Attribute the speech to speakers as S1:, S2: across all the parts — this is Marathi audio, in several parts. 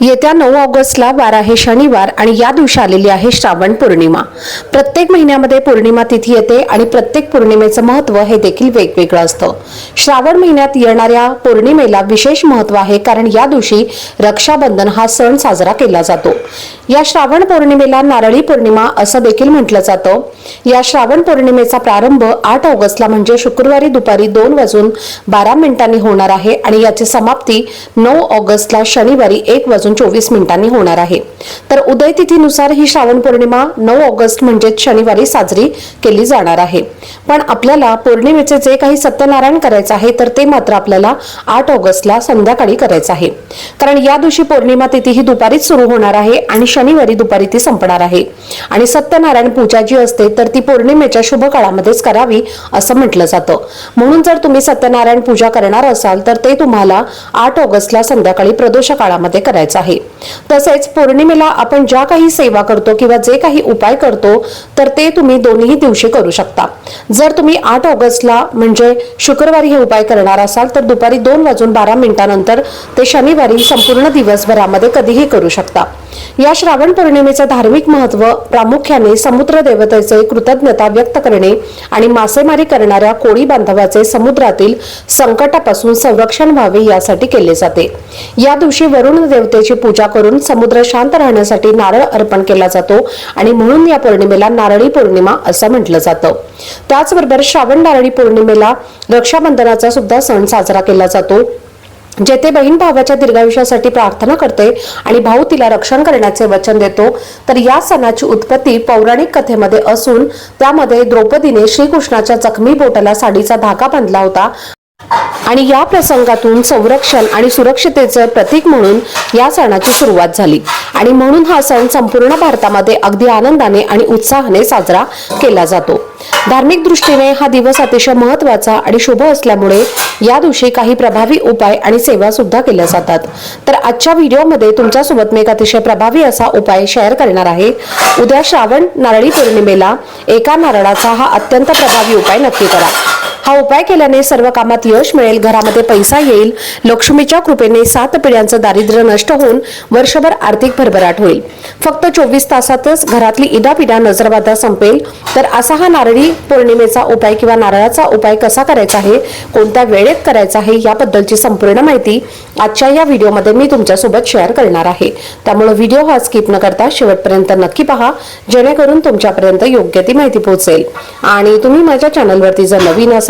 S1: येत्या नऊ ऑगस्टला वार आहे शनिवार आणि या दिवशी आलेली आहे श्रावण पौर्णिमा. प्रत्येक महिन्यामध्ये पौर्णिमा तिथी येते आणि प्रत्येक पौर्णिमेचं महत्त्व हे देखील वेगवेगळं असतं. श्रावण महिन्यात येणाऱ्या पौर्णिमेला विशेष महत्त्व आहे कारण या दिवशी रक्षाबंधन हा सण साजरा केला जातो. या श्रावण पौर्णिमेला नारळी पौर्णिमा असं देखील म्हटलं जातं. या श्रावण पौर्णिमेचा प्रारंभ आठ ऑगस्टला म्हणजे शुक्रवारी दुपारी दोन वाजून बारा मिनिटांनी होणार आहे आणि याची समाप्ती नऊ ऑगस्टला शनिवारी एक वाजून चोवीस मिनिटांनी होणार आहे. तर उदय तिथीनुसार ही श्रावण पौर्णिमा नऊ ऑगस्ट म्हणजे शनिवारी साजरी केली जाणार आहे. पण आपल्याला पौर्णिमेचे जे काही सत्यनारायण करायचं आहे तर ते मात्र आपल्याला आठ ऑगस्टला संध्याकाळी करायचं आहे. कारण या दिवशी पौर्णिमा तिथी ही दुपारीच सुरू होणार आहे आणि शनिवारी दुपारी ती संपणार आहे. आणि सत्यनारायण पूजा जी असते तर ती पौर्णिमेच्या शुभ काळामध्येच करावी असं म्हटलं जातं. म्हणून जर तुम्ही सत्यनारायण पूजा करणार असाल तर ते तुम्हाला आठ ऑगस्टला संध्याकाळी प्रदोष काळामध्ये करायचं आहे. तसेच पौर्णिमेला आपण ज्या काही सेवा करतो किंवा जे काही उपाय करतो तर ते तुम्ही दोन्ही दिवशी करू शकता. जर तुम्ही आठ ऑगस्टला म्हणजे शुक्रवारी हे उपाय करणार असाल तर दुपारी दोन वाजून बारा मिनिटानंतर ते शनिवारी संपूर्ण दिवसभरामध्ये कधीही करू शकता. या श्रावण पौर्णिमेचं धार्मिक महत्त्व प्रामुख्याने समुद्र देवतेचे कृतज्ञता व्यक्त करणे आणि मासेमारी करणाऱ्या कोळी बांधवाचे समुद्रातील संकटापासून संरक्षण व्हावे यासाठी केले जाते. या दिवशी वरुण देवतेची पूजा करून समुद्र शांत राहण्यासाठी नारळ अर्पण केला जातो आणि म्हणून या पौर्णिमेला नारळी पौर्णिमा असं म्हटलं जातं. त्याचबरोबर श्रावण नारळी पौर्णिमेला रक्षाबंधनाचा सुद्धा सण साजरा केला जातो. जेथे बहीण भावाच्या दीर्घायुष्यासाठी प्रार्थना करते आणि भाऊ तिला रक्षण करण्याचे वचन देतो तर या सणाची उत्पत्ती पौराणिक कथेमध्ये असून त्यामध्ये द्रौपदीने श्रीकृष्णाच्या जखमी बोटाला साडीचा धागा बांधला होता. आणि या प्रसंगातून संरक्षण आणि सुरक्षितेचं प्रतीक म्हणून या सणाची सुरुवात झाली. आणि म्हणून हा सण संपूर्ण भारतामध्ये अगदी आनंदाने आणि उत्साहाने साजरा केला जातो. धार्मिक दृष्टीने हा दिवस अतिशय महत्त्वाचा आणि शुभ असल्यामुळे या दिवशी काही प्रभावी उपाय आणि सेवा सुद्धा केल्या जातात. तर आजच्या व्हिडिओमध्ये तुमच्यासोबत मी एक अतिशय प्रभावी असा उपाय शेअर करणार आहे. उद्या श्रावण नारळी पौर्णिमेला एका नारळाचा हा अत्यंत प्रभावी उपाय नक्की करा. हा उपाय केल्याने सर्व कामात यश मिळेल घरामध्ये पैसा येईल लक्ष्मीच्या कृपेने सात पिढ्यांचं दारिद्र्य नष्ट होऊन वर्षभर आर्थिक भरभराट होईल. फक्त चोवीस तासातच घरातली इडापिडा नजरबाधा संपेल तर असा हा नारळी पौर्णिमेचा उपाय किंवा नारळाचा उपाय कसा करायचा आहे कोणत्या वेळेत करायचा आहे याबद्दलची संपूर्ण माहिती आजच्या या व्हिडिओमध्ये मी तुमच्यासोबत शेअर करणार आहे. त्यामुळे व्हिडिओ हा स्किप न करता शेवटपर्यंत नक्की पहा जेणेकरून तुमच्यापर्यंत योग्य ती माहिती पोहोचेल. आणि तुम्ही माझ्या चॅनलवरती जर नवीन असाल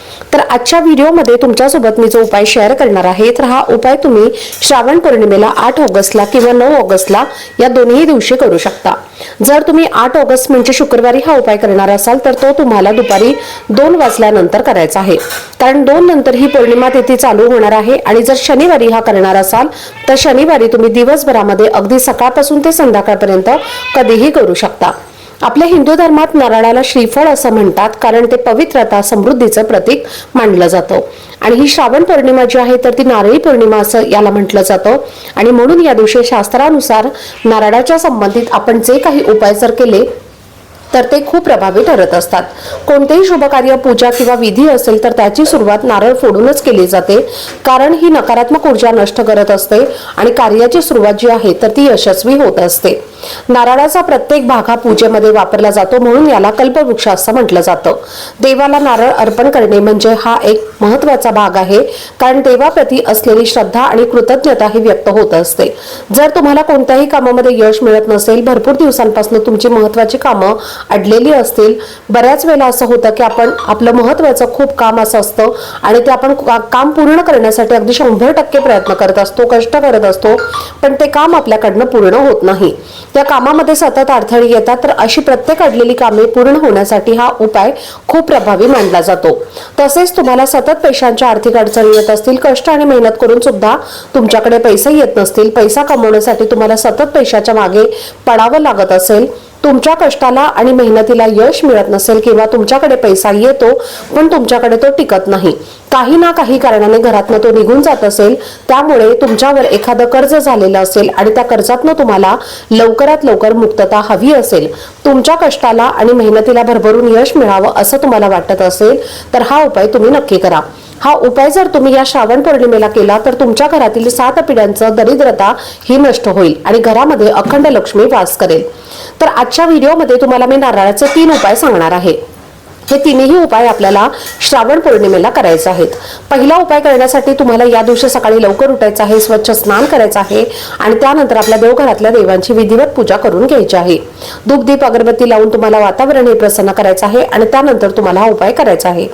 S1: तर आजच्या व्हिडिओमध्ये तुमच्यासोबत मी जो उपाय शेअर करणार आहे तर हा उपाय तुम्ही श्रावण पौर्णिमेला आठ ऑगस्टला किंवा नऊ ऑगस्टला या दोन्ही दिवशी करू शकता. जर तुम्ही आठ ऑगस्ट म्हणजे शुक्रवारी हा उपाय करणार असाल तर तो तुम्हाला दुपारी दोन वाजल्यानंतर करायचा आहे. कारण दोन नंतर ही पौर्णिमा तिथी चालू होणार आहे आणि जर शनिवारी हा करणार असाल तर शनिवारी तुम्ही दिवसभरामध्ये अगदी सकाळपासून ते संध्याकाळपर्यंत कधीही करू शकता. आपल्या हिंदू धर्मात नारळाला श्रीफळ असं म्हणतात कारण ते पवित्रता समृद्धीचं प्रतीक मानलं जातं. आणि ही श्रावण पौर्णिमा जी आहे तर ती नारळी पौर्णिमा असं याला म्हटलं जातं. आणि म्हणून या दिवशी शास्त्रानुसार नारळाच्या संबंधित आपण जे काही उपाय जर केले तर ते खूप प्रभावी ठरत असतात. कोणतेही शुभकार्य पूजा किंवा विधी असेल तर त्याची सुरुवात नारळ फोडूनच केली जाते कारण ही नकारात्मक ऊर्जा नष्ट करत असते आणि कार्याची सुरुवात जी आहे तर ती यशस्वी होत असते. नारळाचा प्रत्येक भाग हा पूजेमध्ये वापरला जातो म्हणून याला कल्पवृक्ष असं म्हटलं जातं. देवाला नारळ अर्पण करणे म्हणजे हा एक महत्त्वाचा भाग आहे कारण देवाप्रती असलेली श्रद्धा आणि कृतज्ञता ही व्यक्त होत असते. जर तुम्हाला कोणत्याही कामामध्ये यश मिळत नसेल भरपूर दिवसांपासून तुमची महत्वाची कामं अडलेली असतील बऱ्याच वेळेला असं होतं की आपण आपलं महत्वाचं खूप काम असं असतं आणि ते आपण काम पूर्ण करण्यासाठी अगदी शंभर टक्के प्रयत्न करत असतो कष्ट करत असतो पण ते काम आपल्याकडनं पूर्ण होत नाही. त्या कामामध्ये सतत अडथळे येतात तर अशी प्रत्येक अडलेली कामे पूर्ण होण्यासाठी हा उपाय खूप प्रभावी मानला जातो. तसेच तुम्हाला सतत पैशांच्या आर्थिक अडचणी येत असतील कष्ट आणि मेहनत करून सुद्धा तुमच्याकडे पैसे येत नसतील. पैसा कमवण्यासाठी तुम्हाला सतत पैशाच्या मागे पडावं लागत असेल. तुमच्या कष्टाला आणि मेहनतीला यश मिळत नसेल किंवा तुमच्याकडे पैसा येतो पण तुमच्याकडे तो टिकत नाही. काही ना काही कारणाने घरातनं तो निघून जात असेल त्यामुळे तुमच्यावर एखादं कर्ज झालेलं असेल आणि त्या कर्जातनं तुम्हाला लवकरात लवकर मुक्तता हवी असेल. तुमच्या कष्टाला आणि मेहनतीला भरभरून यश मिळावं असं तुम्हाला वाटत असेल तर हा उपाय तुम्ही नक्की करा. हा उपाय जर तुम्ही या श्रावण पौर्णिमेला केला तर तुमच्या घरातील सात पिढ्यांचं दरिद्रता ही नष्ट होईल आणि घरामध्ये अखंड लक्ष्मी वास करेल. तर आजच्या व्हिडिओमध्ये तुम्हाला मी नारळाचे तीन उपाय सांगणार आहे. हे तिन्ही उपाय आपल्याला श्रावण पौर्णिमेला करायचे आहेत. पहिला उपाय करण्यासाठी तुम्हाला या दिवशी सकाळी लवकर उठायचं आहे स्वच्छ स्नान करायचं आहे आणि त्यानंतर आपल्या देवघरातल्या देवांची विधिवत पूजा करून घ्यायची आहे. दुग्धीप अगरबत्ती लावून तुम्हाला वातावरण हे प्रसन्न करायचं आहे आणि त्यानंतर तुम्हाला हा उपाय करायचा आहे.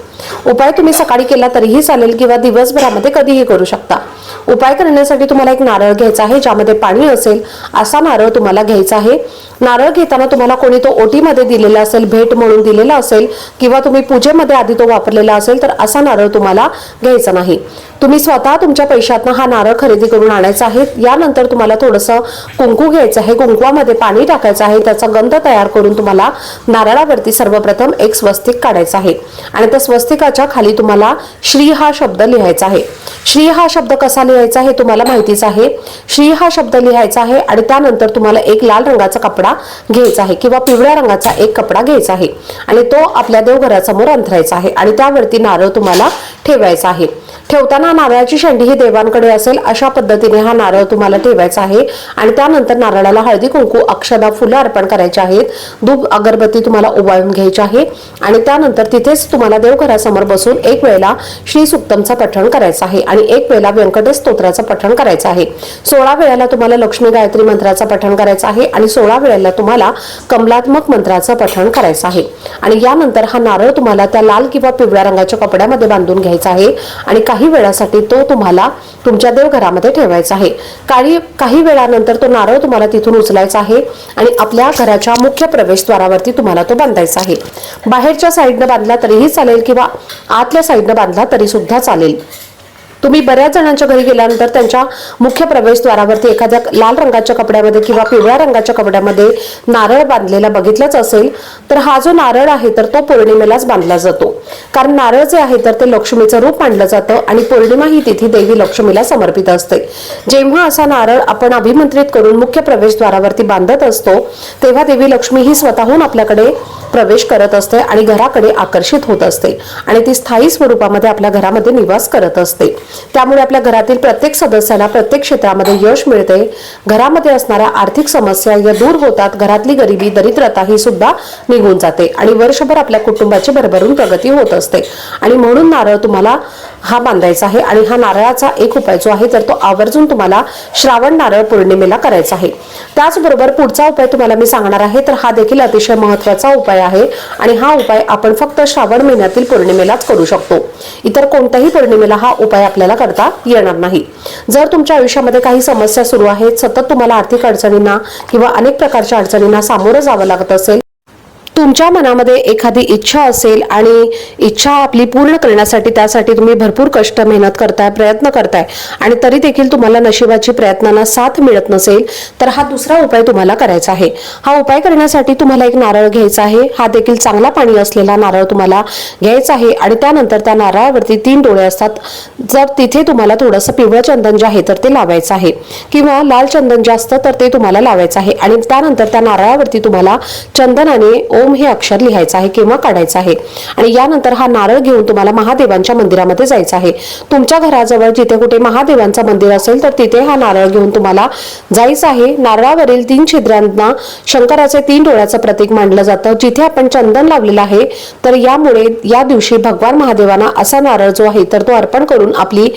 S1: उपाय तुम्ही सकाळी केला तरीही चालेल किंवा दिवसभरामध्ये कधीही करू शकता. उपाय करण्यासाठी तुम्हाला एक नारळ घ्यायचा आहे ज्यामध्ये पाणी असेल असा नारळ तुम्हाला घ्यायचा आहे. नारळ घेताना तुम्हाला कोणी तो ओटीमध्ये दिलेला असेल भेट म्हणून दिलेला असेल किंवा तुम्ही पूजेमध्ये आधी तो वापरलेला असेल तर असा नारळ तुम्हाला घ्यायचा नाही. तुम्ही स्वतः तुमच्या पैशातनं हा नारळ खरेदी करून आणायचा आहे. यानंतर तुम्हाला थोडंसं कुंकू घ्यायचं आहे. कुंकवामध्ये पाणी टाकायचं आहे. त्याचा गंध तयार करून तुम्हाला नारळावरती सर्वप्रथम एक स्वस्तिक काढायचं आहे. आणि त्या स्वस्तिकाच्या खाली तुम्हाला श्री हा शब्द लिहायचा आहे. श्री हा शब्द कसा लिहायचा हे तुम्हाला माहितीच आहे. श्री हा शब्द लिहायचा आहे आणि त्यानंतर तुम्हाला एक लाल रंगाचा कपडा घ्यायचा आहे किंवा पिवळ्या रंगाचा एक कपडा घ्यायचा आहे. आणि तो आपल्या देवघरासमोर अंथरायचा आहे आणि त्यावरती नारळ तुम्हाला ठेवायचा आहे. ठेवताना नारळाची शेंडी ही देवांकडे असेल अशा पद्धतीने हा नारळ तुम्हाला ठेवायचा आहे. आणि त्यानंतर नारळाला हळदी कुंकू अक्षदा फुलं अर्पण करायची आहेत. धूप अगरबत्ती तुम्हाला उबाळून घ्यायची आहे. आणि त्यानंतर तिथेच तुम्हाला देवघरासमोर बसून एक वेळेला श्री सुक्तमचा पठण करायचं आहे. आणि एक वेळेला व्यंकटेश स्तोत्राचं पठण करायचं आहे. सोळा वेळेला तुम्हाला लक्ष्मी गायत्री मंत्राचं पठण करायचं आहे. आणि सोळा वेळेला तुम्हाला कमलात्मक मंत्राचं पठण करायचं आहे. आणि यानंतर हा नारळ तुम्हाला त्या लाल किंवा पिवळ्या रंगाच्या कपड्यामध्ये बांधून घ्यायचा आहे. आणि काही काही वेळासाठी तो तुम्हाला तुमच्या देवघरामध्ये ठेवायचा आहे. काही काही वेळानंतर तो नारळ तुम्हाला तिथून उचलायचा आहे आणि आपल्या घराच्या मुख्य प्रवेशद्वारावरती तुम्हाला तो बांधायचा आहे. बाहेरच्या साईडनं बांधला तरीही चालेल किंवा आतल्या साईडनं बांधला तरी सुद्धा चालेल. तुम्ही बऱ्याच जणांच्या घरी गेल्यानंतर त्यांच्या मुख्य प्रवेशद्वारावरती एखाद्या लाल रंगाच्या कपड्यामध्ये किंवा पिवळ्या रंगाच्या कपड्यामध्ये नारळ बांधलेला बघितलाच असेल तर हा जो नारळ आहे तर तो पौर्णिमेलाच बांधला जातो. कारण नारळ जे आहे तर ते लक्ष्मीचं रूप मानलं जातं आणि पौर्णिमा ही तिथी देवी लक्ष्मीला समर्पित असते. जेव्हा असा नारळ आपण अभिमंत्रित करून मुख्य प्रवेशद्वारावरती बांधत असतो तेव्हा देवी लक्ष्मी ही स्वतःहून आपल्याकडे प्रवेश करत असते आणि घराकडे आकर्षित होत असते आणि ती स्थायी स्वरूपामध्ये आपल्या घरामध्ये निवास करत असते. त्यामुळे आपल्या घरातील प्रत्येक सदस्याला प्रत्येक क्षेत्रामध्ये यश मिळते. घरामध्ये असणाऱ्या आर्थिक समस्या या दूर होतात. घरातली गरिबी दरिद्रता ही सुद्धा निघून जाते आणि वर्षभर आपल्या कुटुंबाची भरभरून प्रगती होत असते. आणि म्हणून नारळ तुम्हाला हा बांधायचा आहे आणि हा नारळाचा एक उपाय जो आहे तर तो आवर्जून तुम्हाला श्रावण नारळ पौर्णिमेला करायचा आहे. त्याचबरोबर पुढचा उपाय तुम्हाला मी सांगणार आहे तर हा देखील अतिशय महत्त्वाचा उपाय आहे आणि हा उपाय आपण फक्त श्रावण महिन्यातील पौर्णिमेलाच करू शकतो. इतर कोणत्याही पौर्णिमेला हा उपाय आपल्याला करता येणार नाही. जर तुमच्या आयुष्यामध्ये काही समस्या सुरू आहेत सतत तुम्हाला आर्थिक अडचणींना किंवा अनेक प्रकारच्या अडचणींना सामोरं जावं लागत असेल तुमच्या मनामध्ये एखादी इच्छा असेल आणि इच्छा आपली पूर्ण करण्यासाठी त्यासाठी तुम्ही भरपूर कष्ट मेहनत करताय प्रयत्न करताय आणि तरी देखील तुम्हाला नशिबाची प्रयत्नांना साथ मिळत नसेल तर हा दुसरा उपाय तुम्हाला करायचा आहे. हा उपाय करण्यासाठी तुम्हाला एक नारळ घ्यायचा आहे. हा देखील चांगला पाणी असलेला नारळ तुम्हाला घ्यायचा आहे आणि त्यानंतर त्या नारळावरती तीन डोळे असतात. जर तिथे तुम्हाला थोडंसं पिवळं चंदन जे आहे तर ते लावायचं आहे. किंवा लाल चंदन जे असतं तर ते तुम्हाला लावायचं आहे. आणि त्यानंतर त्या नारळावरती तुम्हाला चंदनाने ओम हे अक्षर लिहायचं आहे किंवा काढायचं आहे. आणि यानंतर हा नारळ घेऊन तुम्हाला महादेवांच्या मंदिरामध्ये जायचं आहे. तुमच्या घराजवळ जिथे कुठे महादेवांचं मंदिर असेल तर तिथे हा नारळ घेऊन तुम्हाला जायचं आहे. नारळावरील तीन छिद्रांना शंकराचे तीन डोळ्याचं प्रतीक मानलं जातं. जिथे आपण चंदन लावलेलं आहे तर यामुळे या दिवशी भगवान महादेवांना असा नारळ जो आहे तर तो अर्पण करून आपली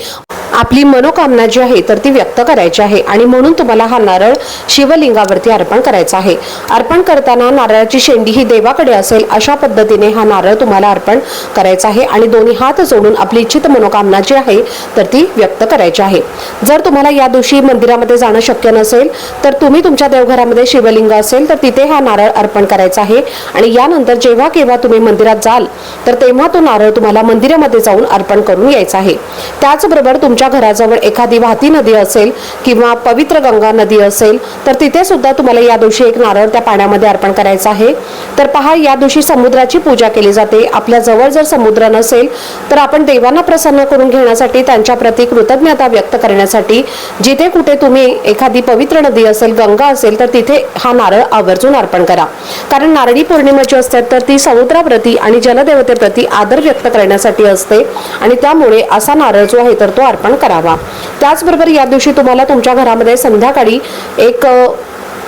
S1: आपली मनोकामना जी आहे तर ती व्यक्त करायची आहे. आणि म्हणून तुम्हाला हा नारळ शिवलिंगावरती अर्पण करायचा आहे. अर्पण करताना नारळाची शेंडी ही देव देवाकडे असेल अशा पद्धतीने हा नारळ तुम्हाला अर्पण करायचा आहे आणि दोन्ही हात जोडून आपली इच्छित मनोकामना जी आहे तर ती व्यक्त करायची आहे. जर तुम्हाला या दिवशी मंदिरामध्ये जाणं शक्य नसेल तर तुम्ही तुमच्या देवघरामध्ये शिवलिंग असेल तर तिथे हा नारळ अर्पण करायचा आहे. आणि यानंतर जेव्हा केव्हा तुम्ही मंदिरात जाल तर तेव्हा तो नारळ तुम्हाला मंदिरामध्ये जाऊन अर्पण करून यायचा आहे. त्याचबरोबर तुमच्या घराजवळ एखादी वाहती नदी असेल किंवा पवित्र गंगा नदी असेल तर तिथे सुद्धा तुम्हाला या दिवशी एक नारळ त्या पाण्यामध्ये अर्पण करायचा आहे. तर पहा या दिवशी समुद्राची पूजा केली जाते. आपल्या जवळ जर समुद्र नसेल तर आपण देवांना प्रसन्न करून घेण्यासाठी त्यांच्या प्रती कृतज्ञता व्यक्त करण्यासाठी जिथे कुठे तुम्ही एखादी पवित्र नदी असेल गंगा असेल तर तिथे हा नारळ आवर्जून अर्पण करा. कारण नारळी पौर्णिमा जी असते तर ती समुद्राप्रती आणि जलदेवतेप्रती आदर व्यक्त करण्यासाठी असते आणि त्यामुळे असा नारळ जो आहे तर तो अर्पण करावा. त्याचबरोबर या दिवशी तुम्हाला तुमच्या घरामध्ये संध्याकाळी एक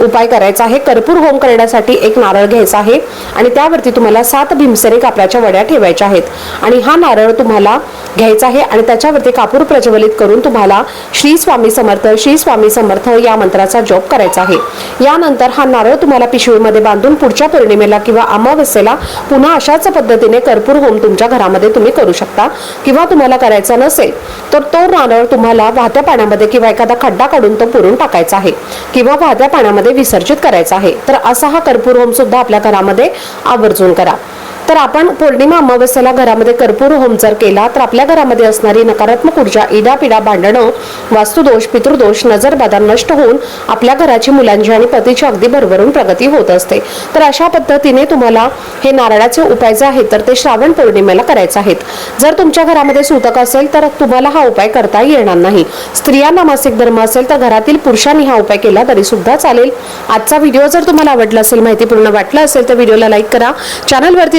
S1: उपाय करायचा आहे. कर्पूर होम करण्यासाठी एक नारळ घ्यायचा आहे. आणि त्यावरती तुम्हाला सात भीमसेनी कापराच्या वड्या ठेवायच्या आहेत. आणि हा नारळ तुम्हाला घ्यायचा आहे. आणि त्याच्यावरती कापूर प्रज्वलित करून तुम्हाला श्री स्वामी समर्थ श्री स्वामी समर्थ या मंत्राचा जप करायचा आहे. यानंतर हा नारळ तुम्हाला पिशवीमध्ये बांधून पुढच्या पौर्णिमेला किंवा अमावस्येला पुन्हा अशाच पद्धतीने कर्पूर होम तुमच्या घरामध्ये तुम्ही करू शकता. किंवा तुम्हाला करायचा नसेल तर तो नारळ तुम्हाला वाहत्या पाण्यामध्ये किंवा एखादा खड्डा काढून तो पुरून टाकायचा आहे. किंवा वाहत्या पाण्यामध्ये विसर्जित करायचा आहे. तर असा हा कर्पूर होम सुद्धा आपल्या घरामध्ये आवर्जून करा. तर आपण पौर्णिमा अमावस्याला घरामध्ये कर्पूर होम जर केला तर आपल्या घरामध्ये असणारी नकारात्मक ऊर्जा इडापिडा भांडणं वास्तुदोष पितृदोष नजरबाधा नष्ट होऊन आपल्या घराची मुलांची आणि पतीची अगदी भरभरून प्रगती होत असते. तर अशा पद्धतीने तुम्हाला हे नारळाचे उपाय जे आहेत तर ते श्रावण पौर्णिमेला करायचे आहेत. जर तुमच्या घरामध्ये सूतक असेल तर तुम्हाला हा उपाय करता येणार नाही. स्त्रियांना मासिक धर्म असेल तर घरातील पुरुषांनी हा उपाय केला तरी सुद्धा चालेल. आजचा व्हिडिओ जर तुम्हाला आवडला असेल माहितीपूर्ण वाटला असेल तर व्हिडिओला लाईक करा. चॅनलवरती